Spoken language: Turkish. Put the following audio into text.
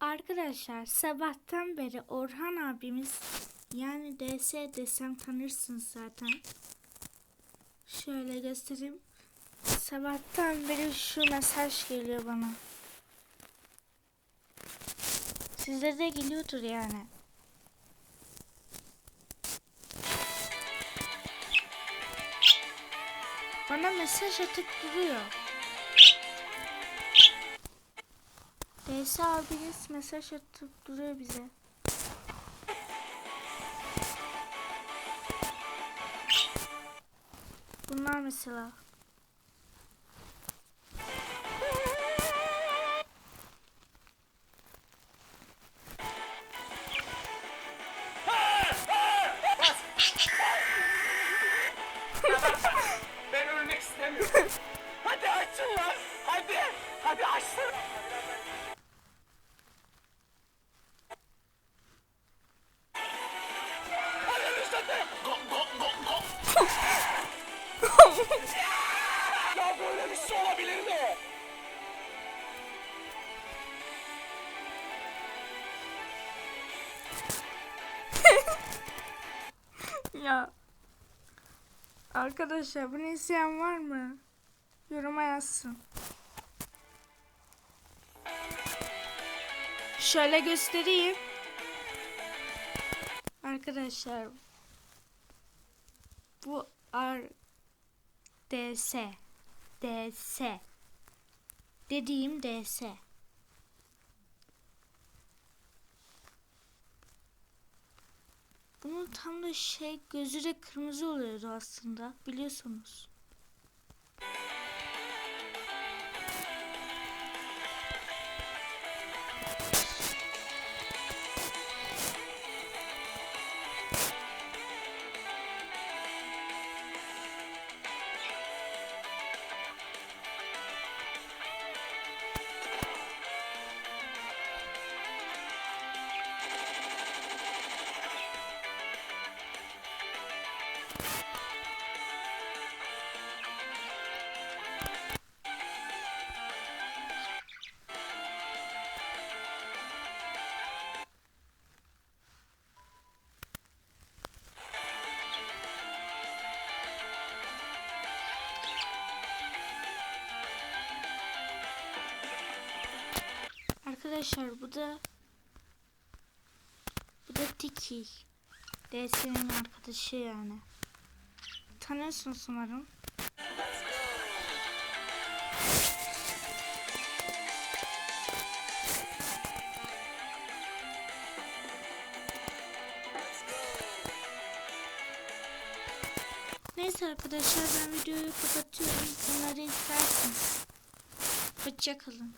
Arkadaşlar sabahtan beri Orhan abimiz yani DS desem tanırsınız zaten. Şöyle göstereyim. Sabahtan beri şu mesaj geliyor bana. Size de geliyordur yani. Bana mesaj atıp duruyor. DS abiniz mesaj atıp duruyor bize. Bunlar mesela. Şey olabilir mi? Ya. Arkadaşlar bunu isteyen var mı? Yoruma yazsın. Şöyle göstereyim. Arkadaşlar bu R DS DS dediğim DS. Bunun tam da şey gözü de kırmızı oluyordu aslında biliyorsunuz. Arkadaşlar bu da bu da Tiki. DS'nin arkadaşı yani. Tanıyorsunuz umarım. Neyse arkadaşlar ben videoyu kapatıyorum. Bunları isterseniz. Hoşçakalın.